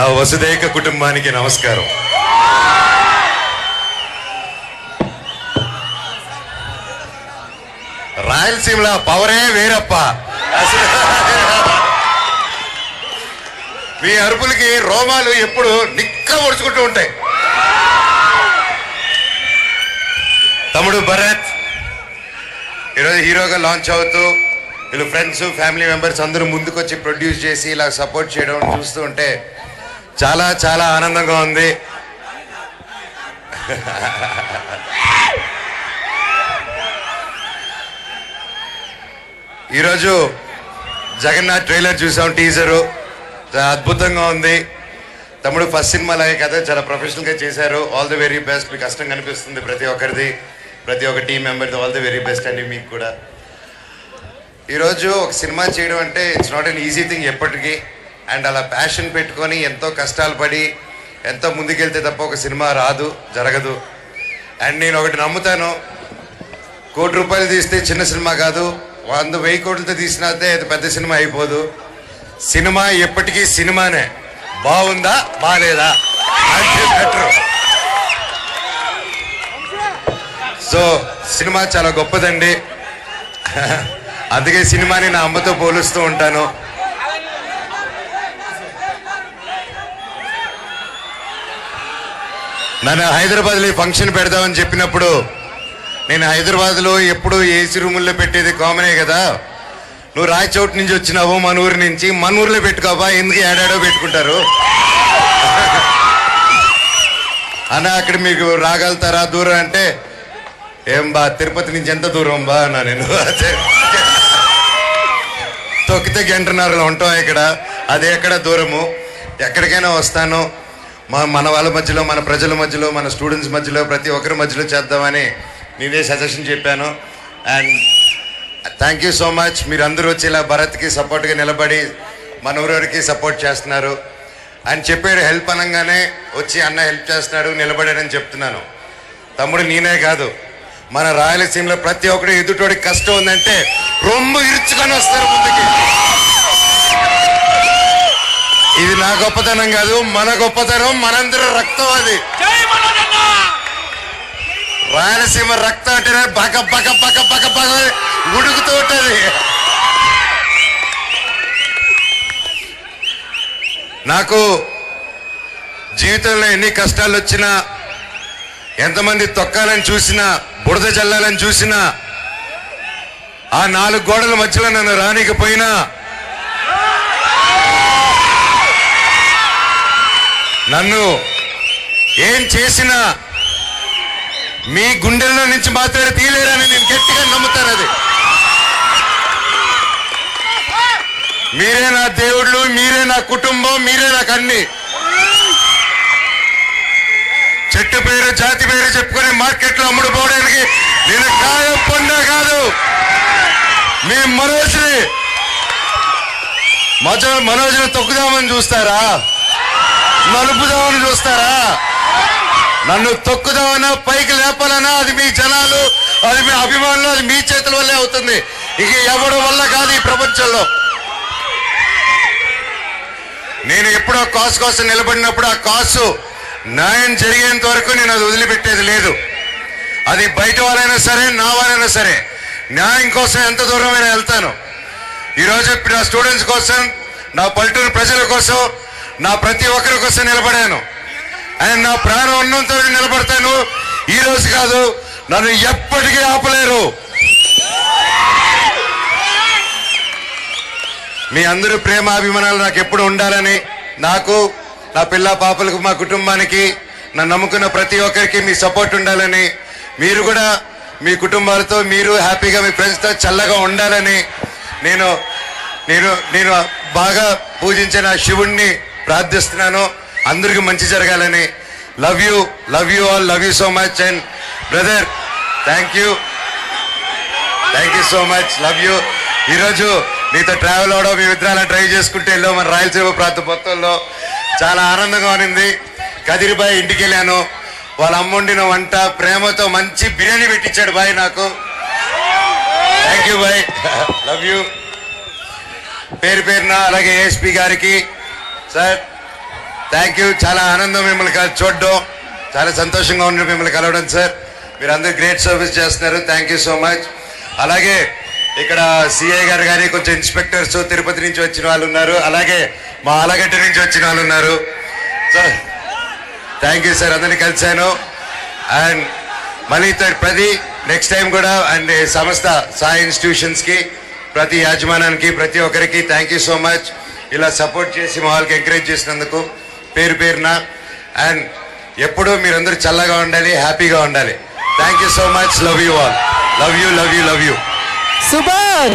నా వసుదేక కుటుంబానికి నమస్కారం. రాయలసీమలో పవరే వేరప్ప. మీ అరుపులకి రోమాలు ఎప్పుడు నిక్క ఒడుచుకుంటూ ఉంటాయి. తమ్ముడు భరత్ ఈరోజు హీరోగా లాంచ్ అవుతూ వీళ్ళు ఫ్రెండ్స్ ఫ్యామిలీ మెంబర్స్ అందరూ ముందుకొచ్చి ప్రొడ్యూస్ చేసి ఇలా సపోర్ట్ చేయడం చూస్తూ ఉంటే చాలా చాలా ఆనందంగా ఉంది. ఈరోజు జగన్నాథ్ ట్రైలర్ చూసాం టీజరు. చాలా అద్భుతంగా ఉంది. తమ్ముడు ఫస్ట్ సినిమా లాగే కదా చాలా ప్రొఫెషనల్గా చేశారు. ఆల్ ది వెరీ బెస్ట్ మీకు కష్టం కనిపిస్తుంది ప్రతి ఒక్కరిది ప్రతి ఒక్క టీం మెంబర్ది ఆల్ ది వెరీ బెస్ట్ అండి మీకు కూడా. ఈరోజు ఒక సినిమా చేయడం అంటే it's not an easy thing ఎప్పటికీ. అండ్ అలా ప్యాషన్ పెట్టుకొని ఎంతో కష్టాలు పడి ఎంతో ముందుకెళ్తే తప్ప ఒక సినిమా రాదు జరగదు. అండ్ నేను ఒకటి నమ్ముతాను కోటి రూపాయలు తీస్తే చిన్న సినిమా కాదు వంద వెయ్యి కోట్లతో తీసినాతే అది పెద్ద సినిమా అయిపోదు. సినిమా ఎప్పటికీ సినిమానే. బాగుందా బాగాలేదా అంటే బెటర్ సో సినిమా చాలా గొప్పదండి. అందుకే సినిమాని నా అమ్మతో పోలుస్తూ ఉంటాను. నన్ను హైదరాబాద్లో ఈ ఫంక్షన్ పెడదామని చెప్పినప్పుడు నేను హైదరాబాద్లో ఎప్పుడు ఏసీ రూముల్లో పెట్టేది కామనే కదా. నువ్వు రాయచౌట్ నుంచి వచ్చినావు మన ఊరి నుంచి. మన ఊర్లో పెట్టుకోబా ఎందుకు ఏడాడో పెట్టుకుంటారు? అన్న అక్కడ మీకు రాగలుగుతారా దూరం అంటే ఏం బా తిరుపతి నుంచి ఎంత దూరం బా అన్నా నేను. అదే. తొక్కితే గంటన్నరలో ఉంటాం ఇక్కడ? అది ఎక్కడ దూరము? ఎక్కడికైనా వస్తాను. మా మన వాళ్ళ మధ్యలో మన ప్రజల మధ్యలో మన స్టూడెంట్స్ మధ్యలో ప్రతి ఒక్కరి మధ్యలో చేద్దామని నేనే సజెషన్ చెప్పాను. And thank you so much మీరు అందరూ వచ్చి ఇలా భరత్కి సపోర్ట్గా నిలబడి మన ఊరికి సపోర్ట్ చేస్తున్నారు. అని చెప్పాడు హెల్ప్ అనగానే వచ్చి అన్న హెల్ప్ చేస్తున్నాడు నిలబడాడని చెప్తున్నాను. తమ్ముడు నేనే కాదు. మన రాయలసీమలో ప్రతి ఒక్కడు ఎదుటోడికి కష్టం ఉందంటే రొమ్ము ఇరుచుకొని వస్తారు ముందుకి. ఇది నా గొప్పతనం కాదు మన గొప్పతనం మనందరూ రక్తం అది. రాయలసీమ రక్తం అంటేనే బక బక బక బక బక ఉడుకుతూ ఉంటది. నాకు జీవితంలో ఎన్ని కష్టాలు వచ్చినా ఎంతమంది తొక్కాలని చూసినా బురద చల్లాలని చూసినా ఆ నాలుగు గోడల మధ్యలో నన్ను రానికపోయినా నన్ను ఏం చేసినా మీ గుండెల్లో నుంచి మాత్రమే తీయలేరని నేను గట్టిగా నమ్ముతాను అది. మీరే నా దేవుళ్ళు మీరే నా కుటుంబం మీరే నాకు అన్ని. చెట్టు పేరు జాతి పేరు చెప్పుకొని మార్కెట్లో అమ్ముడు పోవడానికి నేను కాయం పొందా కాదు. మీ మనోజ్ని మజ మనోజ్ని తొక్కుదామని చూస్తారా? చేస్తారా? నన్ను తొక్కుదామన్నా పైకి లేపాలన్నా అది మీ జనాలు అది మీ అభిమానులు అది మీ చేతుల వల్లే అవుతుంది. ఇక ఎవరి వల్ల కాదు ఈ ప్రపంచంలో. నేను ఎప్పుడో కాసు కోసం నిలబడినప్పుడు ఆ కాసు న్యాయం జరిగేంత వరకు నేను అది వదిలిపెట్టేది లేదు. అది బయట వాళ్ళైనా సరే నా వాళ్ళైనా సరే న్యాయం కోసం ఎంత దూరమైనా వెళ్తాను. ఈరోజు ఇప్పుడు నా స్టూడెంట్స్ కోసం నా పల్లెటూరు ప్రజల కోసం నా ప్రతి ఒక్కరి కోసం నిలబడాను. ఆయన నా ప్రాణం ఉన్నంత వరకు నిలబడతాను. ఈ రోజు కాదు నన్ను ఎప్పటికీ ఆపలేరు. మీ అందరూ ప్రేమ అభిమానాలు నాకు ఎప్పుడు ఉండాలని నాకు నా పిల్ల పాపలకు మా కుటుంబానికి నన్ను నమ్ముకున్న ప్రతి ఒక్కరికి మీ సపోర్ట్ ఉండాలని మీరు కూడా మీ కుటుంబాలతో మీరు హ్యాపీగా మీ ఫ్రెండ్స్తో చల్లగా ఉండాలని నేను నేను నేను బాగా పూజించిన శివుణ్ణి ప్రార్థిస్తున్నాను. అందరికీ మంచి జరగాలని. Love you love you all love you so much and brother thank you thank you so much love you ఈరోజు మీతో ట్రావెల్ అవడం మీ విద్రాలను ట్రై చేసుకుంటూ వెళ్ళాం మన రాయలసీమ ప్రాంత మొత్తంలో చాలా ఆనందంగా ఉన్నింది. కదిరిబాయి ఇంటికి వెళ్ళాను వాళ్ళ అమ్మ వండిన వంట ప్రేమతో మంచి బిర్యానీ పెట్టించాడు బాయ్ నాకు. థ్యాంక్ యూ బాయ్. లవ్ యూ పేరు పేరున అలాగే ఏఎస్పి గారికి. సార్ థ్యాంక్ యూ చాలా ఆనందం మిమ్మల్ని చూడడం. చాలా సంతోషంగా ఉంది మిమ్మల్ని కలవడం సార్ మీరు అందరూ గ్రేట్ సర్వీస్ చేస్తున్నారు. థ్యాంక్ యూ సో మచ్ అలాగే ఇక్కడ సిఐ గారు కానీ కొంచెం ఇన్స్పెక్టర్స్ తిరుపతి నుంచి వచ్చిన వాళ్ళు ఉన్నారు. అలాగే మా ఆలగడ్డ నుంచి వచ్చిన వాళ్ళు ఉన్నారు. సార్ థ్యాంక్ యూ సార్ అందరినీ కలిశాను. అండ్ మళ్ళీ ప్రతి నెక్స్ట్ టైం కూడా అండ్ సంస్థ సాయి ఇన్స్టిట్యూషన్స్కి ప్రతి యాజమానానికి ప్రతి ఒక్కరికి థ్యాంక్ యూ సో మచ్ ఇలా సపోర్ట్ చేసి మా వాళ్ళకి ఎంకరేజ్ చేసినందుకు పేరు పేరున. అండ్ ఎప్పుడూ మీరందరూ చల్లగా ఉండాలి హ్యాపీగా ఉండాలి. Thank you so much love you all love you love you love you super